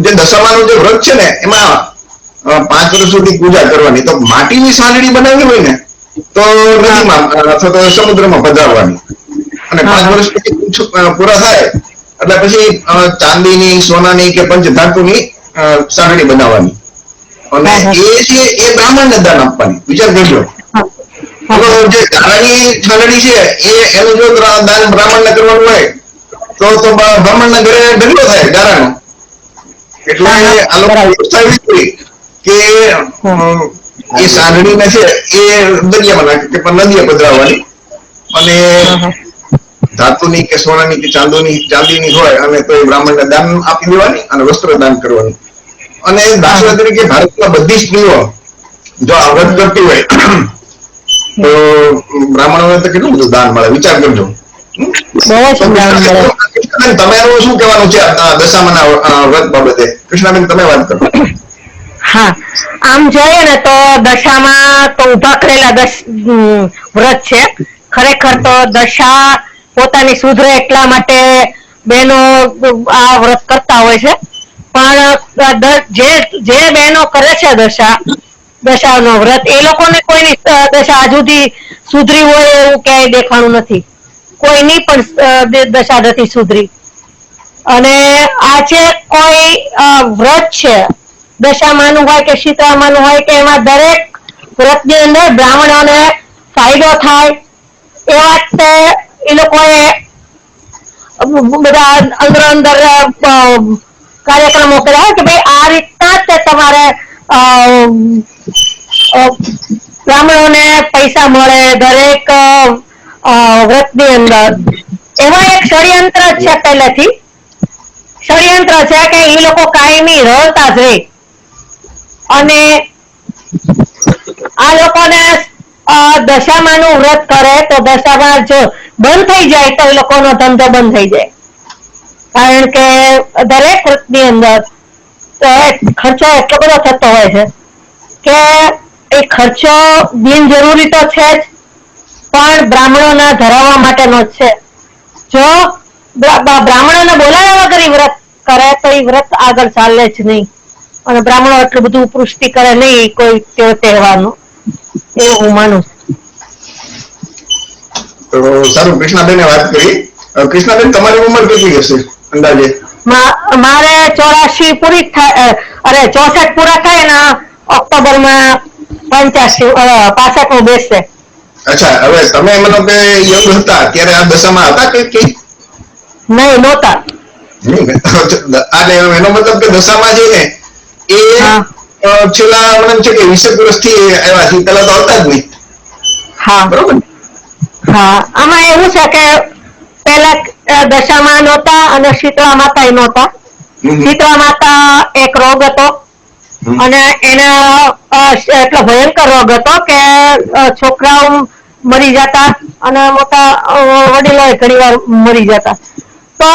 જે દશામાનું જે વ્રત છે ને એમાં પાંચ વર્ષ સુધી પૂજા કરવાની. તો માટીની સાંદડી બનાવવી હોય ને તો નદીમાં અથવા તો સમુદ્રમાં પધરાવવાની અને પાંચ વર્ષ પૂરા થાય એટલે પછી ચાંદીની સોનાની કે પંચધાતુની અ, બનાવવાની. અને. એ છે એ બ્રાહ્મણને દાન આપવાની. વિચાર કરજો. તો જે ગાળાની છાલડી છે એ એનું જો દાન બ્રાહ્મણને કરવાનું હોય તો તો બ્રા- બ્રાહ્મણના ઘરે ઢગલો થાય ગાળાનો એટલે આ લોકો. વ્યવસ્થા કે એ સાંદડીને છે એ દરિયામાં નાખે કે પણ નદીએ પધરાવવાની અને. ધાતુની કે સોનાની કે ચાંદોની ચાંદીની હોય અને તો એ બ્રાહ્મણને દાન આપી દેવાની અને વસ્ત્ર દાન કરવાનું. અને દાખલા તરીકે ભારતમાં બધી સ્ત્રીઓ જો વ્રત કરતી હોય તો બ્રાહ્મણોને તો કેટલું બધું દાન મળે? વિચાર કરજો. તમારું શું કહેવાનું છે? દશામાના વ્રત બાબતે. કૃષ્ણાબેન તમે વાત કરો. હા આમ જોઈએ ને તો દશામાં તો ઊભા કરેલા દશ વ્રત છે. ખરેખર તો દશા પોતાની સુધરે એટલા માટે બહેનો આ વ્રત કરતા હોય છે. પણ જે જે બહેનો કરે છે દશા દશાનો વ્રત એ લોકોને કોઈની દશા હજુ સુધી સુધરી હોય એવું ક્યાંય દેખાણું નથી. કોઈની પણ દશા નથી સુધરી. અને આ છે કોઈ વ્રત છે. દશામાનું હોય કે શીતળામાનું હોય કે એમાં દરેક વ્રતની અંદર બ્રાહ્મણોને ફાયદો થાય. એ વાત એ લોકોએ બધા અંદર અંદર કાર્યક્રમો કર્યા કે ભાઈ આ રીતના જ તમારે બ્રાહ્મણોને પૈસા મળે, દરેક વ્રતની અંદર. એમાં એક ષડયંત્ર છે પહેલેથી. ષડયંત્ર છે કે એ લોકો કાયમી રળતા રહે અને આ લોકોને દશામાનું વ્રત કરે તો દશામાં જો બંધ થઈ જાય તો એ લોકોનો ધંધો બંધ થઈ જાય. કારણ કે દરેક વ્રતની અંદર ખર્ચો એટલો બધો થતો હોય છે કે એ ખર્ચો બિનજરૂરી તો છે જ. પણ બ્રાહ્મણોના ધરાવવા માટેનો જ છે. જો બ્રા- બ્રા- બ્રાહ્મણોને બોલાવ્યા વગર વ્રત કરે તો એ વ્રત આગળ ચાલે જ નહીં. અને બ્રાહ્મણો એટલું બધું પુષ્ટિ કરે નહીં કોઈ તેઓ તહેવારનું. એવું હું માનું. તો સારું કૃષ્ણાબેને વાત કરી. કૃષ્ણાબેન તમારી ઉંમર કેટલી હશે અંદાજે? મારે ચોરાશી પૂરી થાય અરે ચોસઠ પૂરા થાય ને ઓક્ટોબરમાં પંચ્યાસી પાસઠનું બેસશે અચ્છા હવે તમે મતલબ કે યંગ હતા ત્યારે આ દશામાં હતા કે કે નહીં નહોતા. આને એનો મતલબ કે દશામાં છે ને એ. છેલ્લા મને છે કે વીસેક વર્ષથી આવ્યા છે પેલા તો હતા જ નહીં. હા. બરોબર હા આમાં એવું છે કે પેલા દશામાં નહોતા અને શીતળા માતા નહોતા. શીતળા માતા એક રોગ હતો અને એને એટલો ભયંકર રોગ હતો કે છોકરાઓ મરી જતા અને મોટા વડીલો ઘણી વાર મરી જતા. તો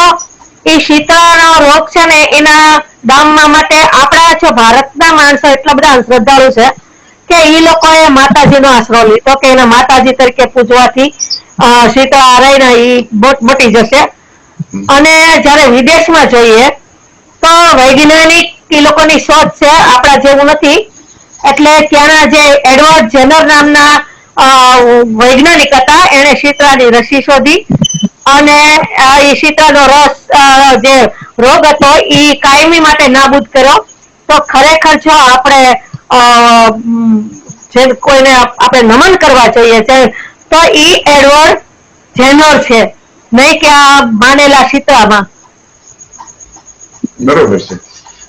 એ શીતળાનો રોગ છે ને, એના ડામવા માટે આપણા જો ભારતના માણસો એટલા બધા શ્રદ્ધાળુ છે કે એ લોકોએ માતાજીનો આશરો લીધો કે એના માતાજી તરીકે પૂજવાથી શીતળા રહીને એ મટી જશે. અને જ્યારે વિદેશમાં જોઈએ, તો વૈજ્ઞાનિક એ લોકોની શોધ છે, આપણા જેવું નથી. એટલે ત્યાંના જે એડવર્ડ જેનર નામના વૈજ્ઞાનિક હતા. એણે શીતળાની રસી શોધી અને એ શીતળાનો રસ જે રોગ હતો, એ કાયમી માટે નાબૂદ કર્યો. તો ખરેખર જો આપણે જે કોઈને આપણે નમન કરવા જોઈએ છે, તો એ એડવર્ડ જેનર છે. નહીં કે આ માનેલા શીતળામાં. બરોબર છે.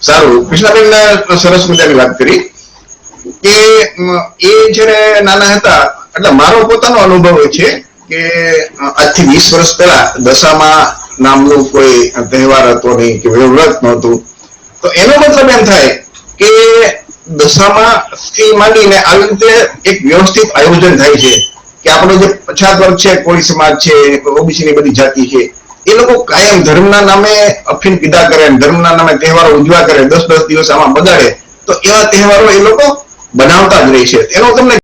સારું. કૃષ્ણાબેન સરસ મજાની વાત કરી કે એ જ્યારે નાના હતા એટલે મારો પોતાનો અનુભવ છે કે આજથી વીસ વર્ષ પહેલા દશામાં નામનું કોઈ તહેવાર હતો નહીં કે વ્રત નહોતું. તો એનો મતલબ એમ થાય કે દશામાં થી માંડીને આવી રીતે એક વ્યવસ્થિત આયોજન થાય છે કે આપણો જે પછાત વર્ગ છે, કોળી સમાજ છે ઓબીસી ની બધી જાતિ છે, એ લોકો કાયમ ધર્મના નામે અફીન પીધા કરે ધર્મના નામે તહેવારો ઉજવા કરે, દસ દસ દિવસ આમાં બગાડે, તો એવા તહેવારો એ લોકો બનાવતા જ રહે છે. એનો તમને